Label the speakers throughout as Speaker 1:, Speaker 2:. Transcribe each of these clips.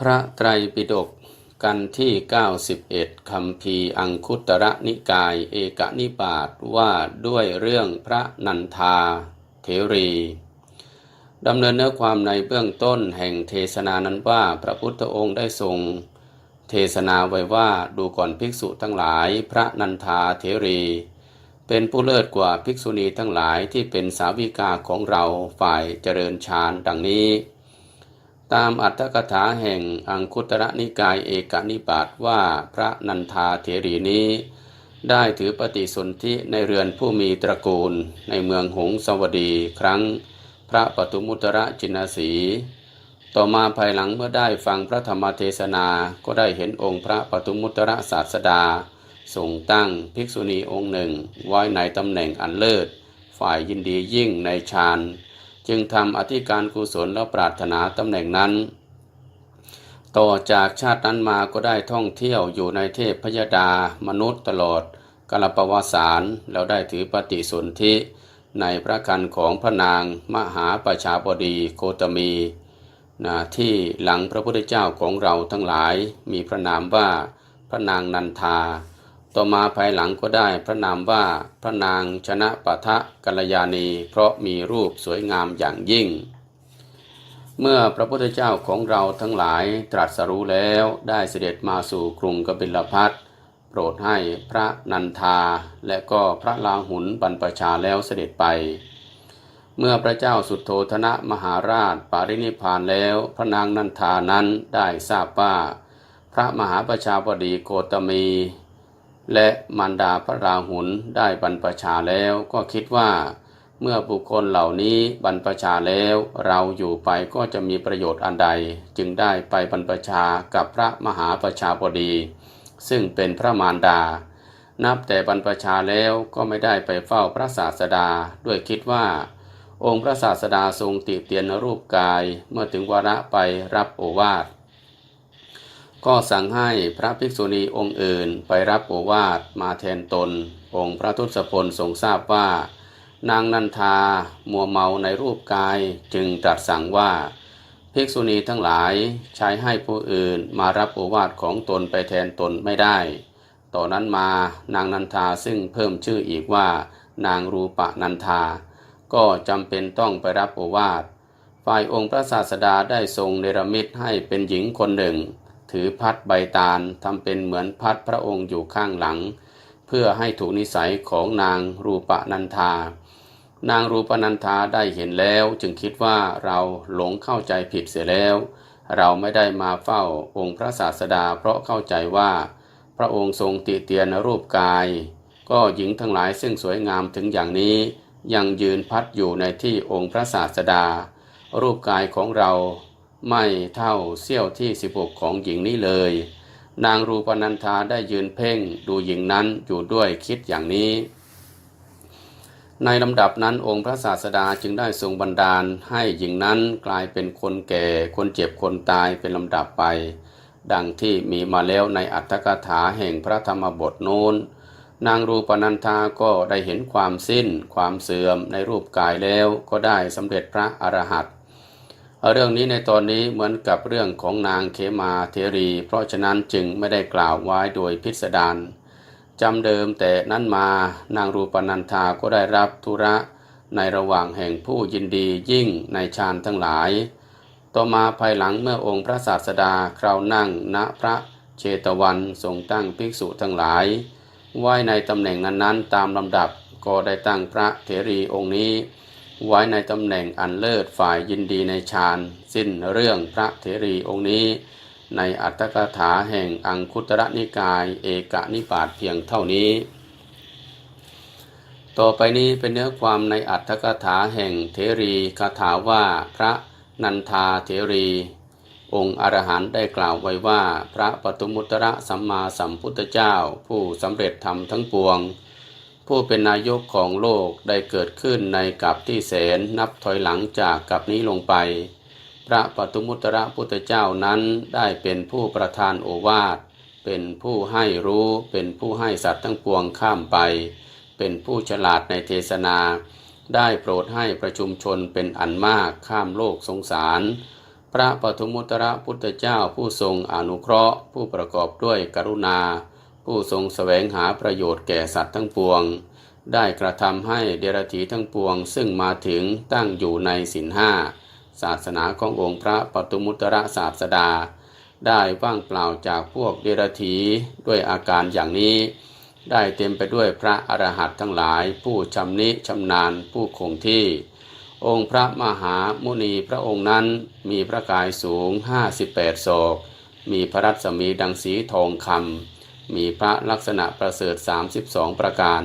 Speaker 1: พระไตรปิฎกกันที่ 91คำพีร์อังคุตระนิกาย เอกนิบาตว่าด้วยเรื่องพระนันทาเถรีดำเนินเนื้อความในเบื้องต้นแห่งเทศนานั้นว่าพระพุทธองค์ได้ทรง เทศนาไว้ว่าดูก่อนภิกษุทั้งหลาย พระนันทาเถรี เป็นผู้เลิศกว่าภิกษุณีทั้งหลายที่เป็นสาวิกาของเราฝ่ายเจริญฌานดังนี้ ตามอัตถกถาแห่งอังคุตระนิกายเอกนิบาตว่าพระนันทาเถรีนี้ ได้ถือปฏิสนธิในเรือนผู้มีตระกูล ในเมืองหงสวดีครั้งพระปตุมุตระจินสี ต่อมาภายหลังเมื่อได้ฟังพระธรรมเทศนาก็ได้เห็นองค์พระปตุมุตระศาสดาทรงตั้งภิกษุณีองค์หนึ่ง ไว้ในตำแหน่งอันเลิศ ฝ่ายยินดียิ่งในฌาน จึงทำอธิการกุศลและปรารถนาตำแหน่งนั้น ต่อจากชาตินั้นมาก็ได้ท่องเที่ยวอยู่ในเทพพยดามนุษย์ตลอดกาลปวสารแล้วได้ถือปฏิสนธิในพระคันของพระนางมหาประชาบดีโคตมีนะที่หลังพระพุทธเจ้าของเราทั้งหลายมีพระนามว่าพระนางนันทา ต่อมาภายหลังก็ได้พระนามว่าพระนางชนะปะทะกัลยาณี เพราะมีรูปสวยงามอย่างยิ่ง เมื่อพระพุทธเจ้าของเราทั้งหลายตรัสรู้แล้วได้เสด็จมาสู่กรุงกบิลพัทโปรดให้พระนันทาและก็พระลาหุนบรรพชาแล้วเสด็จไป เมื่อพระเจ้าสุดโทธนะมหาราชปารินิพานแล้วพระนางนันทานั้นได้ทราบว่า พระมหาประชาบดีโกตมี และมารดาพระราหุลได้บรรพชาแล้วก็คิดว่า เมื่อบุคคลเหล่านี้บรรพชาแล้ว เราอยู่ไปก็จะมีประโยชน์อันใด จึงได้ไปบรรพชากับพระมหาประชาบดี ซึ่งเป็นพระมารดา นับแต่บรรพชาแล้วก็ไม่ได้ไปเฝ้าพระศาสดาด้วยคิดว่า องค์พระศาสดาทรงติเตียนรูปกาย เมื่อถึงวาระไปรับโอวาท ก็สั่งให้พระภิกษุณีองค์อื่นไปรับโอวาทมาแทนตน องค์พระทุสพลทรงทราบว่า นางนันทามัวเมาในรูปกายจึงตรัสสั่งว่าภิกษุณีทั้งหลายใช้ให้ผู้อื่นมารับโอวาทของตนไปแทนตนไม่ได้ ต่อนนั้นมานางนันทาซึ่งเพิ่มชื่ออีกว่า นางรูปะนันทา ก็จำเป็นต้องไปรับโอวาท ฝ่ายองค์พระศาสดาได้ทรงเนรมิตให้เป็นหญิงคนหนึ่ง ถือพัดใบตาลทำเป็นเหมือนพัดพระองค์อยู่ข้างหลัง เพื่อให้ถูกนิสัยของนางรูปนันทานางรูปนันทาได้เห็นแล้วจึงคิดว่าเราหลงเข้าใจผิดเสียแล้ว เราไม่ได้มาเฝ้าองค์พระศาสดาเพราะเข้าใจว่า พระองค์ทรงติเตียนรูปกาย ก็หญิงทั้งหลายซึ่งสวยงามถึงอย่างนี้ ยังยืนพัดอยู่ในที่องค์พระศาสดา รูปกายของเรา ไม่เท่าเสี้ยวที่ 16 ของหญิงนี้เลย นางรูปนันธาได้ยืนเพ่งดูหญิงนั้นอยู่ด้วยคิดอย่างนี้ ในลำดับนั้นองค์พระศาสดาจึงได้ทรงบันดาลให้หญิงนั้นกลายเป็นคนแก่ คนเจ็บคนตายเป็นลำดับไป ดังที่มีมาแล้วในอัตถกถาแห่งพระธรรมบทโน้นนางรูปนันธาก็ได้เห็นความสิ้น ความเสื่อมในรูปกายแล้วก็ได้สำเร็จพระอรหันต์ เรื่องนี้ในตอนนี้เหมือนกับเรื่องของนางเขมาเทรี เพราะฉะนั้นจึงไม่ได้กล่าวไว้โดยพิสดารจำเดิมแต่นั้นมานางรูปนันธาก็ได้รับธุระในระหว่างแห่งผู้ยินดียิ่งในฌานทั้งหลาย ต่อมาภายหลังเมื่อองค์พระศาสดาคราวนั่งณพระเชตวันทรงตั้งภิกษุทั้งหลายไว้ในตำแหน่งนั้นๆตามลำดับก็ได้ตั้งพระเถรีองค์นี้ ไว้ในตำแหน่งอันเลิศฝ่ายยินดีในฌานสิ้นเรื่องพระเถรีองค์นี้ ในอัตถกถาแห่งอังคุตระนิกายเอกนิบาตเพียงเท่านี้ ต่อไปนี้เป็นเนื้อความในอัตถกถาแห่งเถรีคาถาว่าพระนันทาเถรี องค์อรหันต์ได้กล่าวไว้ว่า พระปตุมุตระสัมมาสัมพุทธเจ้า ผู้สำเร็จธรรมทั้งปวง ผู้เป็นนายกของโลกได้เกิดขึ้นในกับที่แสนนับถอยหลังจากกับนี้ลงไป พระปตุมุตระพุทธเจ้านั้นได้เป็นผู้ประทานโอวาท เป็นผู้ให้รู้เป็นผู้ให้สัตว์ทั้งปวงข้ามไป เป็นผู้ฉลาดในเทศนา ได้โปรดให้ประชุมชนเป็นอันมากข้ามโลกสงสาร พระปฐุมุตระพุทธเจ้าผู้ทรงอนุเคราะห์ ผู้ประกอบด้วยกรุณา ผู้ทรงแสวงหาประโยชน์แก่สัตว์ทั้งปวง ได้กระทำให้เดรัจฉีทั้งปวง ซึ่งมาถึงตั้งอยู่ในศีลห้าศาสนาขององค์พระปฐุมุตระศาสดา ได้ว่างเปล่าจากพวกเดรัจฉีด้วยอาการอย่างนี้ ได้เต็มไปด้วยพระอรหันต์ทั้งหลาย ผู้ชำนิชำนาญผู้คงที่ องค์พระมหามุนีพระองค์นั้นมีพระกายสูง 58ศอกมีพระรัศมีดังสีทองคำ มีพระลักษณะประเสริฐ 32 ประการ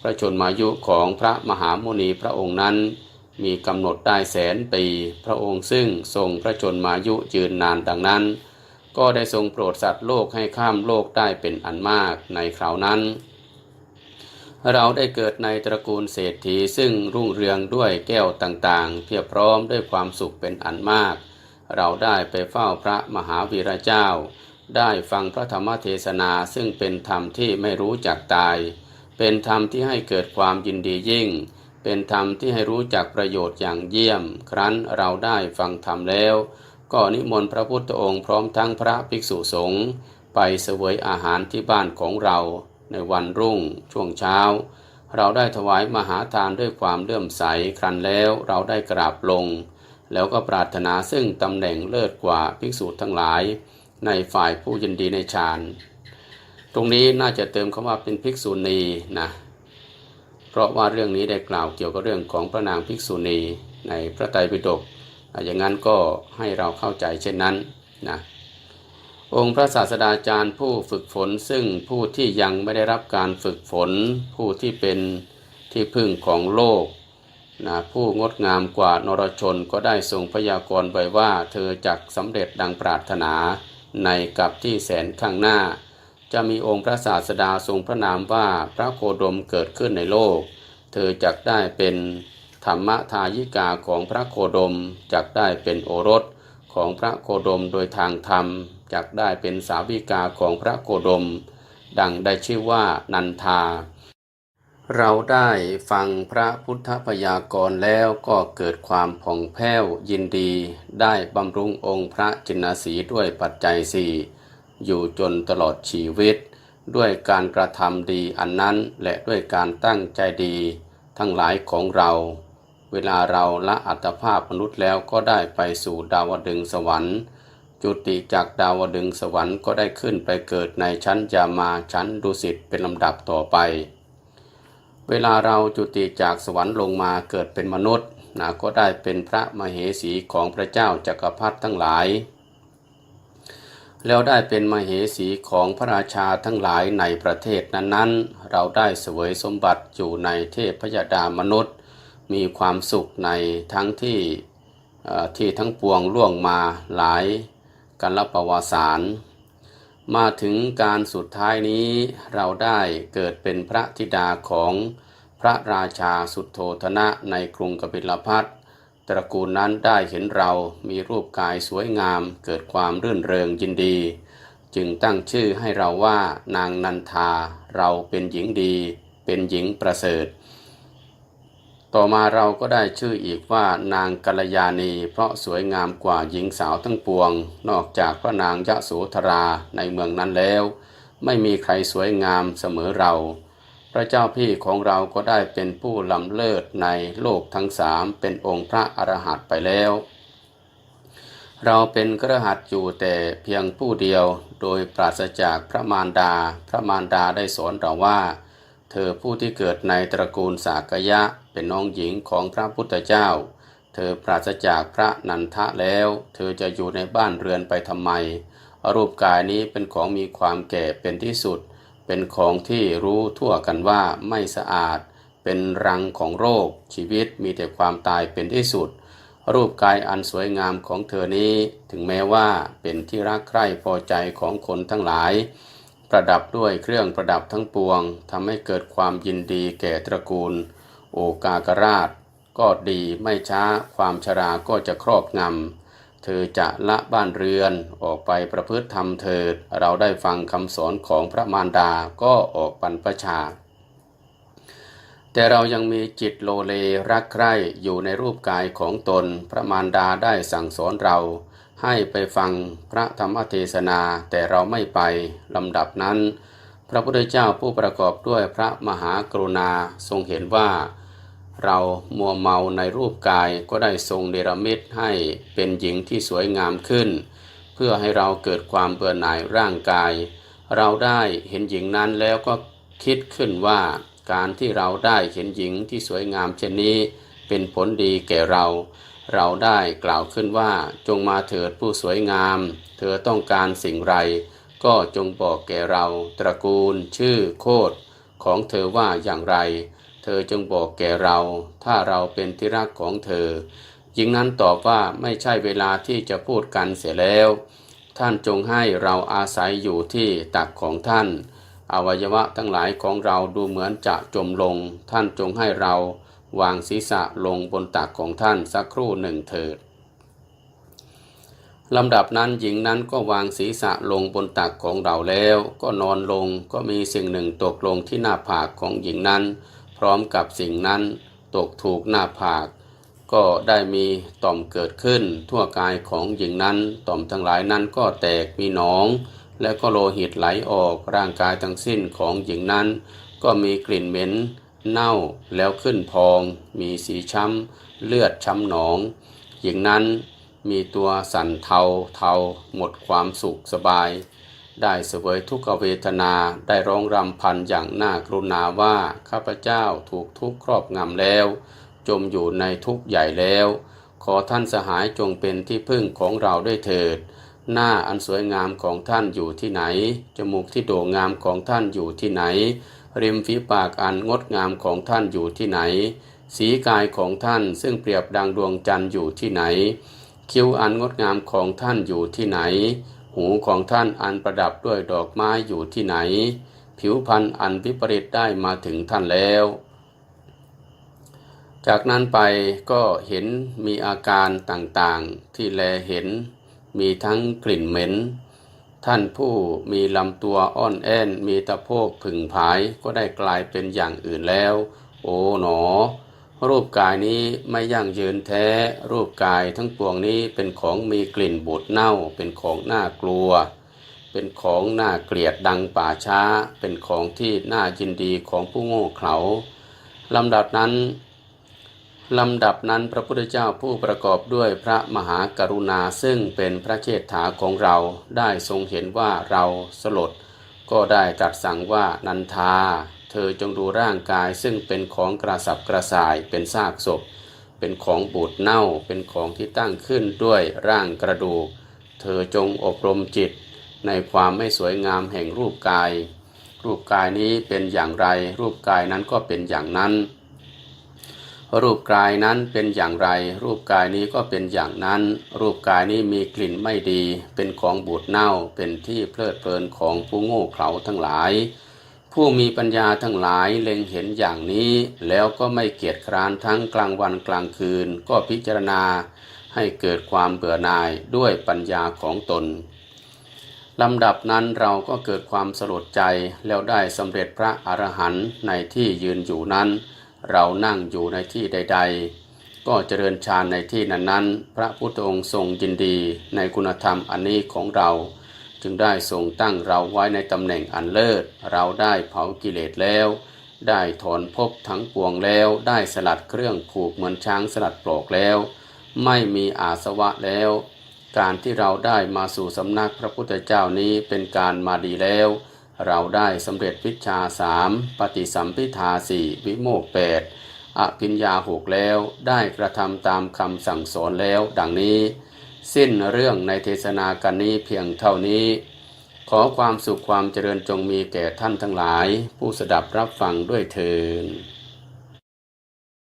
Speaker 1: พระชนมายุของพระมหามุนีพระองค์นั้น มีกำหนดได้แสนปี พระองค์ซึ่งทรงพระชนมายุยืนนานดังนั้น ก็ได้ทรงโปรดสัตว์โลกให้ข้ามโลกได้เป็นอันมากในคราวนั้น เราได้เกิดในตระกูลเศรษฐีซึ่งรุ่งเรืองด้วยแก้วต่างๆ เพียบพร้อมด้วยความสุขเป็นอันมาก เราได้ไปเฝ้าพระมหาวีระเจ้า ได้ฟังพระธรรมเทศนาซึ่งเป็นธรรมที่ไม่รู้จักตาย เป็นธรรมที่ให้เกิดความยินดียิ่ง เป็นธรรมที่ให้รู้จักประโยชน์อย่างเยี่ยม ครั้นเราได้ฟังธรรมแล้ว ก็นิมนต์พระพุทธองค์พร้อมทั้งพระภิกษุสงฆ์ไปเสวยอาหารที่บ้านของเราในวันรุ่งช่วงเช้า เราได้ถวายมหาทานด้วยความเลื่อมใสครั้นแล้วเราได้กราบลง แล้วก็ปรารถนาซึ่งตำแหน่งเลิศกว่าภิกษุทั้งหลาย ในฝ่ายผู้ยินดีในฌาน ตรงนี้น่าจะเติมคำว่าเป็นภิกษุณีนะ เพราะว่าเรื่องนี้ได้กล่าวเกี่ยวกับเรื่องของพระนางภิกษุณีในพระไตรปิฎกอย่างนั้นก็ให้เราเข้าใจเช่นนั้นนะ องค์พระศาสดาจารย์ผู้ฝึกฝนซึ่งผู้ที่ยังไม่ได้รับการฝึกฝน ผู้ที่เป็นที่พึ่งของโลกนะผู้งดงามกว่านรชนก็ได้ทรงพยากรณ์ไว้ว่า เธอจักสำเร็จดังปรารถนา ในกับที่แสนข้างหน้า จะมีองค์พระศาสดาทรงพระนามว่าพระโคดมเกิดขึ้นในโลก เธอจักได้เป็นธรรมทายิกาของพระโคดมจักได้เป็นโอรสของพระโคดมโดยทางธรรมจักได้เป็นสาวิกาของพระโคดม ดังได้ชื่อว่านันทา เราได้ฟังพระพุทธพยากรณ์แล้วก็เกิดความผ่องแผ้วยินดี ได้บำรุงองค์พระจินสีด้วยปัจจัยสี่อยู่จนตลอดชีวิต ด้วยการกระทำดีอันนั้นและด้วยการตั้งใจดี ทั้งหลายของเรา เวลาเราละอัตภาพมนุษย์แล้วก็ได้ไปสู่ดาวดึงสวรรค์ จุติจากดาวดึงสวรรค์ก็ได้ขึ้นไปเกิดในชั้นยามาชั้นดุสิตเป็นลำดับต่อไป เวลาเราจุติจากสวรรค์ลงมาเกิดเป็นมนุษย์นะก็ได้เป็นพระมเหสีของพระเจ้าจักรพรรดิทั้งหลาย แล้วได้เป็นมเหสีของพระราชาทั้งหลายในประเทศนั้นๆ เราได้เสวยสมบัติอยู่ในเทพพยดามนุษย์ มีความสุขในทั้งที่ที่ทั้งปวงล่วงมาหลายกันละประวาสาร มาถึงการสุดท้ายนี้เราได้เกิดเป็นพระธิดาของพระราชาสุดโทธนะในกรุงกบิลพัทตระกูลนั้นได้เห็นเรามีรูปกายสวยงาม เกิดความรื่นเริงยินดี จึงตั้งชื่อให้เราว่านางนันทา เราเป็นหญิงดี เป็นหญิงประเสริฐ ต่อมาเราก็ได้ชื่ออีกว่านางกัลยาณี เพราะสวยงามกว่าหญิงสาวทั้งปวง นอกจากพระนางยะโสธราในเมืองนั้นแล้ว ไม่มีใครสวยงามเสมอเรา พระเจ้าพี่ของเราก็ได้เป็นผู้ลำเลิศในโลกทั้งสามเป็นองค์พระอรหันต์ไปแล้ว เราเป็นกระหัตอยู่แต่เพียงผู้เดียว โดยปราศจากพระมารดา พระมารดาได้สอนเราว่า เธอผู้ที่เกิดในตระกูลสากยะเป็นน้องหญิงของพระพุทธเจ้า เธอปราศจากพระนันทะแล้ว เธอจะอยู่ในบ้านเรือนไปทำไม รูปกายนี้เป็นของมีความแก่เป็นที่สุด เป็นของที่รู้ทั่วกันว่าไม่สะอาด เป็นรังของโรค ชีวิตมีแต่ความตายเป็นที่สุด รูปกายอันสวยงามของเธอนี้ ถึงแม้ว่าเป็นที่รักใคร่พอใจของคนทั้งหลาย ประดับด้วยเครื่องประดับทั้งปวงทำให้เกิดความยินดีแก่ตระกูล โอกากราช ก็ดีไม่ช้าความชราก็จะครอบงำเธอจะละบ้านเรือนออกไปประพฤติธรรมเถิด เราได้ฟังคำสอนของพระมารดาก็ออกบรรพชา แต่เรายังมีจิตโลเลรักใคร่อยู่ในรูปกายของตน พระมารดาได้สั่งสอนเรา ให้ไปฟังพระธรรมเทศนาแต่เราไม่ไปลำดับนั้น พระพุทธเจ้าผู้ประกอบด้วยพระมหากรุณาทรงเห็นว่า เรามัวเมาในรูปกายก็ได้ทรงเนรมิตให้เป็นหญิงที่สวยงามขึ้น เพื่อให้เราเกิดความเบื่อหน่ายร่างกาย เราได้เห็นหญิงนั้นแล้วก็คิดขึ้นว่าการที่เราได้เห็นหญิงที่สวยงามเช่นนี้ เป็นผลดีแก่เรา เราได้กล่าวขึ้นว่าจงมาเถิดผู้สวยงาม เธอต้องการสิ่งไร ก็จงบอกแก่เราตระกูล ชื่อโคดของเธอว่าอย่างไร เธอจงบอกแก่เรา ถ้าเราเป็นที่รักของเธอหญิงนั้นตอบว่าไม่ใช่เวลาที่จะพูดกันเสียแล้ว ท่านจงให้เราอาศัยอยู่ที่ตักของท่าน อวัยวะทั้งหลายของเราดูเหมือนจะจมลง ท่านจงให้เรา วางศีรษะลงบนตักของท่านสักครู่หนึ่งเถิดลำดับนั้นหญิงนั้นก็วางศีรษะลงบนตักของเราแล้ว ก็นอนลงก็มีสิ่งหนึ่งตกลงที่หน้าผากของหญิงนั้น พร้อมกับสิ่งนั้นตกถูกหน้าผาก ก็ได้มีต่อมเกิดขึ้น ทั่วกายของหญิงนั้นต่อมทั้งหลายนั้นก็แตกมีหนอง และก็โลหิตไหลออกร่างกายทั้งสิ้นของหญิงนั้น ก็มีกลิ่นเหม็น เน่าแล้วขึ้นพอง มีสีช้ำเลือดช้ำหนองหญิงนั้นมีตัวสั่นเทาเทาหมดความสุขสบาย ได้เสวยทุกขเวทนาได้ร้องรำพันอย่างน่ากรุณาว่าข้าพเจ้าถูกทุกข์ครอบงำแล้ว จมอยู่ในทุกข์ใหญ่แล้ว ขอท่านสหายจงเป็นที่พึ่งของเราด้วยเถิด หน้าอันสวยงามของท่านอยู่ที่ไหน จมูกที่โด่งงามของท่านอยู่ที่ไหน ริมฝีปากอันงดงามของท่านอยู่ที่ไหน สีกายของท่านซึ่งเปรียบดังดวงจันทร์อยู่ที่ไหน คิ้วอันงดงามของท่านอยู่ที่ไหน หูของท่านอันประดับด้วยดอกไม้อยู่ที่ไหน ผิวพรรณอันวิปริตได้มาถึงท่านแล้ว จากนั้นไปก็เห็นมีอาการต่างๆที่แลเห็น มีทั้งกลิ่นเหม็น ท่านผู้มีลำตัวอ่อนแอนมีตะโพกผึ่งผายก็ได้กลายเป็นอย่างอื่นแล้ว โอ๋หนอ รูปกายนี้ไม่ยั่งยืนแท้ รูปกายทั้งปวงนี้เป็นของมีกลิ่นบูดเน่า เป็นของน่ากลัว เป็นของน่าเกลียดดังป่าช้า เป็นของที่น่ายินดีของผู้โง่เขลาลำดับนั้น ลำดับนั้นพระพุทธเจ้าผู้ประกอบด้วยพระมหากรุณาซึ่งเป็นพระเชษฐาของเราได้ทรงเห็นว่าเราสลด ก็ได้ตรัสสั่งว่านันทา เธอจงดูร่างกายซึ่งเป็นของกระสับกระส่ายเป็นซากศพ เป็นของบูดเน่าเป็นของที่ตั้งขึ้นด้วยร่างกระดูก เธอจงอบรมจิต ในความไม่สวยงามแห่งรูปกาย รูปกายนี้เป็นอย่างไร รูปกายนั้นก็เป็นอย่างนั้น รูปกายนั้นเป็นอย่างไร รูปกายนี้ก็เป็นอย่างนั้น รูปกายนี้มีกลิ่นไม่ดี เป็นของบูดเน่าเป็นที่เพลิดเพลินของผู้โง่เขลาทั้งหลาย ผู้มีปัญญาทั้งหลายเล็งเห็นอย่างนี้ แล้วก็ไม่เกียจคร้านทั้งกลางวันกลางคืน ก็พิจารณาให้เกิดความเบื่อหน่ายด้วยปัญญาของตนลำดับนั้นเราก็เกิดความสลดใจแล้วได้สำเร็จพระอรหันต์ในที่ยืนอยู่นั้น เรานั่งอยู่ในที่ใด ๆ ก็เจริญฌานในที่นั้นๆ พระพุทธองค์ทรงยินดีในคุณธรรมอันนี้ของเรา จึงได้ทรงตั้งเราไว้ในตำแหน่งอันเลิศ เราได้เผากิเลสแล้ว ได้ถอนภพทั้งปวงแล้ว ได้สลัดเครื่องผูกเหมือนช้างสลัดปลอกแล้ว ไม่มีอาสวะแล้ว การที่เราได้มาสู่สำนักพระพุทธเจ้านี้เป็นการมาดีแล้ว เราได้สำเร็จวิชาสามปฏิสัมพิทาสี่วิโมกแปดอภิญญาหกแล้วได้กระทำตามคำสั่งสอนแล้ว ดังนี้ สิ้นเรื่องในเทศนากันนี้เพียงเท่านี้ ขอความสุขความเจริญจงมีแก่ท่านทั้งหลาย ผู้สดับรับฟังด้วยเทิน